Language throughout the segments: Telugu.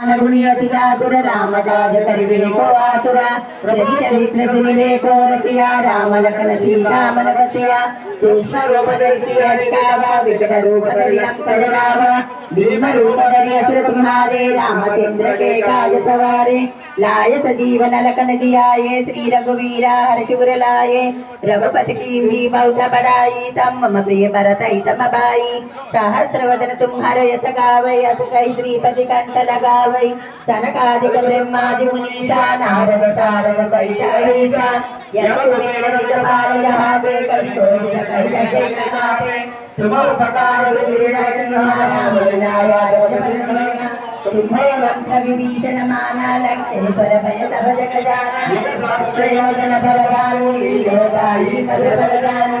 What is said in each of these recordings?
అనుగుణ్యతిగా పుర రామకాజ కరివేకో ఆసుర రచిత విష్ణ సునివేకో రసియా రామలకన సీతామనపతియ సూక్ష్మ రూపదర్శి హరికావ వికట రూపధరి లాయత జీవన శ్రీ రఘువీర హరశివురలాయే రఘుపతికి భీమౌతపడాయి తం మమ ప్రియ భరతైతమబాయి సహస్రవదన తుం హరయత గావై అసుకై శ్రీపతి కంటలగావ వై సనకాదిక బ్రహ్మాది మునీత నారద సారద కైటవీత ఉపకారీషణ బలగాను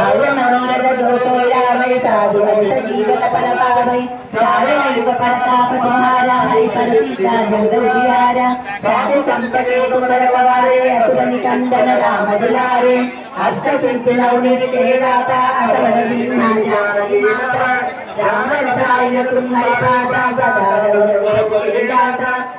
ఆయ మనోరథ జోతో యావై సాధువంత జీవన ఫలపావై अहिसा यह कुबेर निज पाल जहाते कवि कोविद कहि सके न जाते तुम उपकार विराट तुम्हें वंश विभीषण माना लंकेश्वर भय तब जग जाना प्रयोजन बलवानु लीलोदायी पद बलवानु प्रभु पिता मेरु कमाई चल गिरांति जय दर्शनाई युद्ध मनाजा जल गिरे सुगमानु प्रभु महदेवे राम दुलारे तुमर कवारे भोजन आज्ञा बिन पैठारे तब तुकराए तुम्हारी चरना तुम रक्षक पावो रोड़ना आपन के तुम्हारो आपै तीनो लोकान भूत पिशाचन कटहि आवै महावीर के नाम सुनावे नाथे दुलारे गड़ बबलिया जगत रक्षण बले संकट से अनुमान जुड़ावे नगर पंचना ज्ञान जलावे तब बल राम तपस्वी राजा तिनके काज सकल तुम साजा आय मनोरथ जो तो लावे साधु अंत जीवन फल पावै चारे युग प्रताप तुम्हारा हरि पर सीता जगद विहारा साधु संत के तुम रखवारे असुर निकंदन राम दुलारे अष्ट सिद्धि नवनिधि के दाता असवर दीना जान माता राम रसायन तुम हरि पाता सदा रघुवर दाता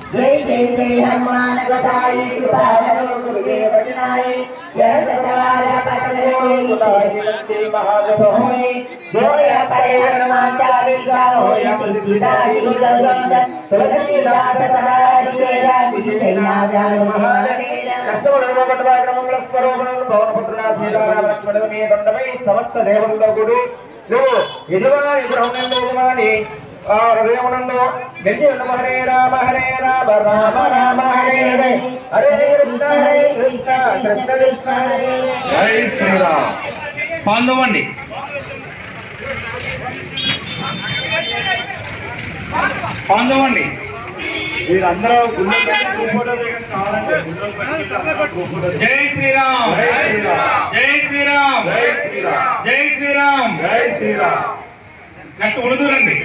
हरि भजन राम कृपा है जन्म जन्म ते दुख बिसरावै अंतकाल रघुवर पुर जाई जहाँ जन्म हरि भक्त कराई और देव चिंतन बने अंत से विकल करे संकट हटे तब प्रिया हो सुनिरई हनुमत बलवीरा जय जय जय हनुमान बताई कृपा करो गुरुदेव बनाई जय सतवारा पटल होए जोया पड़े हनुमान चालीसा होय सिद्धिदारी गौरंदन तुलसीदास सदा हरिकेरा विजय नाजा సమస్త దేవుల్లో గుడి నువ్వు యజమాని బ్రహ్మణంలో యజమాని ఆ హృదయమునందు గెలిచి ఉన్న హరే రామ హరే రామ రామ రామ హరే హరే. హరే కృష్ణ హరే కృష్ణ కృష్ణ కృష్ణ హరే. జై శ్రీరామ్. మీరందరూ జై శ్రీరామ్. జై శ్రీరామ్. జై శ్రీరామ్. జై శ్రీరామ్. జై శ్రీరామ్. జై శ్రీరామ్. నెక్స్ట్ ఉడుదూరండి.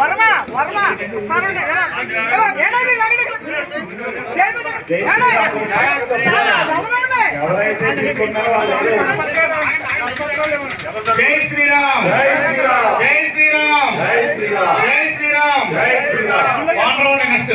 వర్మ వర్మ సార్ ఎవరైతే తీసుకున్నారో జై శ్రీరామ్. జై శ్రీరామ్. జై శ్రీరామ్. జై శ్రీరామ్. జై శ్రీరామ్. జై శ్రీరామ్. నెక్స్ట్.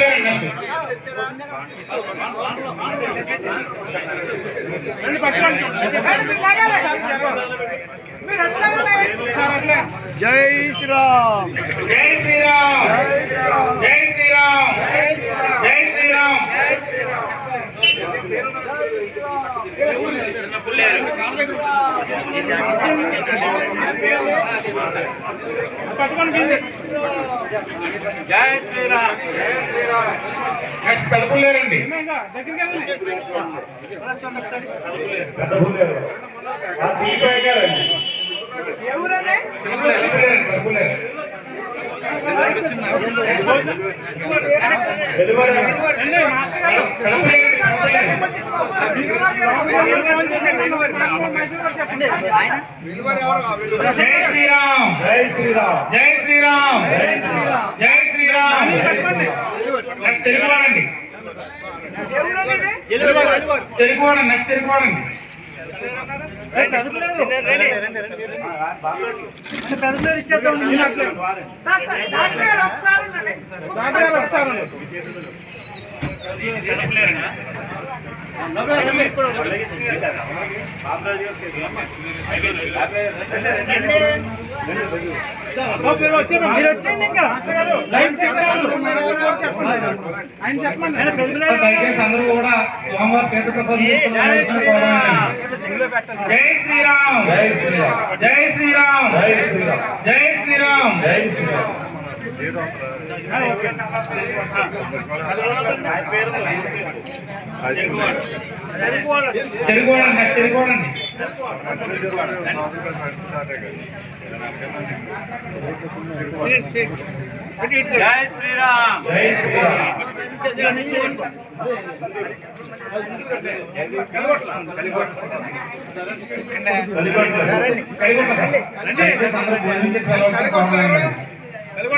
జై శ్రీరామ్. జై శ్రీరామ్. జై శ్రీరామ్. జై శ్రీరామ్. జై శ్రీరామ్. జై శ్రీరామ్ ఫస్ట్ కలుపులేరండి జై శ్రీరామ్. జయ శ్రీరామ్. జయ శ్రీరామ్. జయ శ్రీరామ్. తెలుగువాడండి. తెలుగువాడు నాకు తెలుగువాడండి ఒకసారి ఉండండి. డాక్టర్ గారు ఒకసారి ఉండండి. మీరు వచ్చేయండి ఇంకా లైన్ ఆయన చెప్పండి అందరూ కూడా స్వామివారి తీర్థప్రసాదం జై శ్రీరామ్ జై శ్రీరామ్ జై శ్రీరామ్ జై శ్రీరామ్ జై శ్రీరామ్ జై శ్రీరామ్ చెరుకోవడం నెక్స్ట్ చెరుకోవడండి జై శ్రీరామ్. జై శ్రీరామ్. ఎలా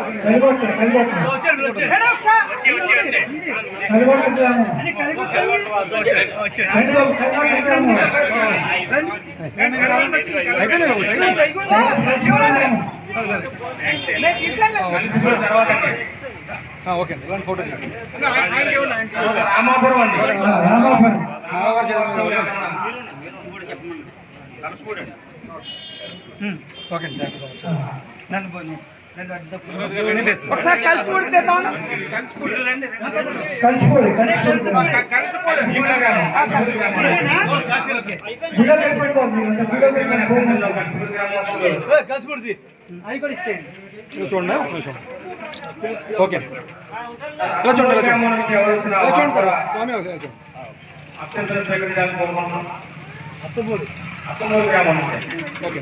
భోజనం చేసి వెళ్ళవలసిందిగా అంటే కలిగొట్టరా కలిగొట్టండి లైన్. ఉండండి, ఉండండి. కొద్దిగా వెనక్కి వెళ్ళి ఫోటో తీయండి. మేడం, ఒకసారి. అంటే కలిగొట్టండి. కలిసి కొడితే అవి కూడా ఇచ్చేయండి చూడండి ఒక నిమిషం ఓకే ఇలా చూడండి ఇలా చూడండి ఇలా చూడండి సార్ స్వామి అత్తమూరు గ్రామం ఓకే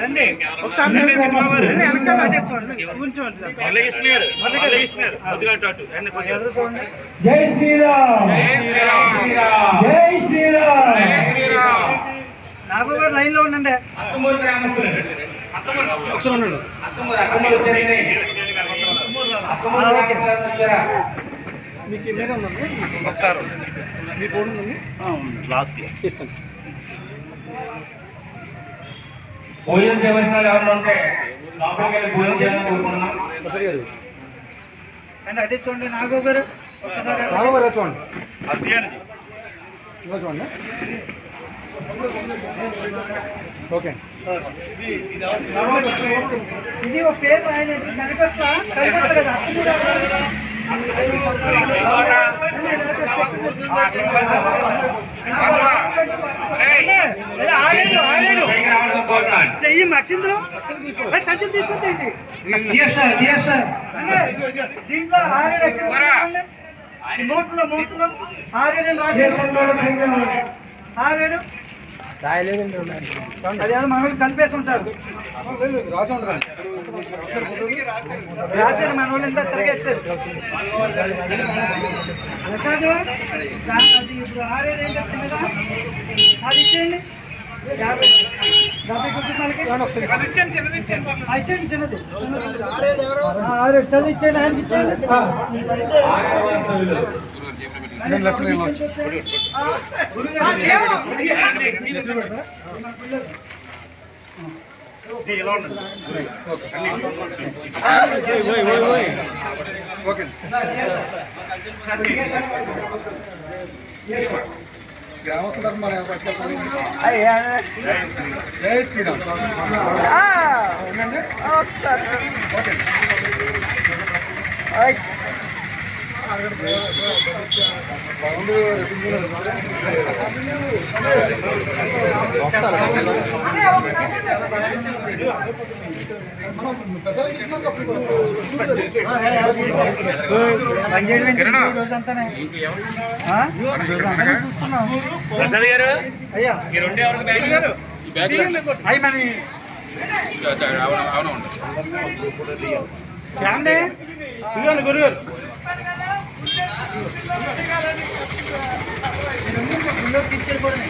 రండి. ఒకసారి జై శ్రీరామ్. జై శ్రీరామ్. నాగబాబు గారు లైన్లో ఉండండి. అత్తమూరు గ్రామస్తులు. ఒకసారి ఉండండి. అత్తమూరు అత్తమూరు వచ్చారండి. అత్తమూరు గ్రామస్తులు వచ్చారా? మీకు మీరే ఉందండి. మీ ఫోన్ ఉందండి. ఇస్తాను. భోజనం చేయవలసిన వాళ్ళు ఎవరైనా ఉంటే లోపలికి వెళ్ళి భోజనం చేయాలని కోరుకుంటున్నాం. అండి అదే చూడండి నాగబాబు గారు ఒకసారి చూడండి. చూడండి. ఓకే. ఇది ఒక పేరు రాయలేదు. కనిపెట్ట కనిపెట్ట కదా. చెయ్యి మక్షిందులు? సంచులు తీసుకొద్దండి దీంట్లో ఆరేడు. ఈ నోట్లో నోట్లో ఆరేడు ఆరేడు. అదేదో మనోళ్ళు కలిపేసి ఉంటారు. రాసి ఉంటారండి రాశారు మన వాళ్ళు ఎంత తిరిగేస్తారు? అది ఇప్పుడు ఏం అది ఇచ్చేయండి. యాభై. యాభై చిన్నది ఆరేడు చదువు ఇచ్చేయండి ఆయనకి ఇచ్చేయండి. రెండు లక్షలు ఏమో ఓకే గ్రామస్తుల మన జై శ్రీరామ్ ఓకే. ప్రసాద్ గారు అయ్యా. ఈ రెండు ఎవరికి బ్యాగ్? అయ్యి మరి. ఇదిగోండి గురుగారు. తీసుకెళ్ళిపోవడమే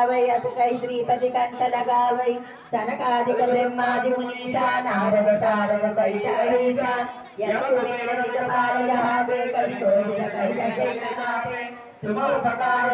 గావై అటుకై శ్రీపతి కంటల గావై సనకాదిక బ్రహ్మాది మునీత నారద సారద కైటరీత ఉపకార